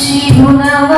జీవునవ?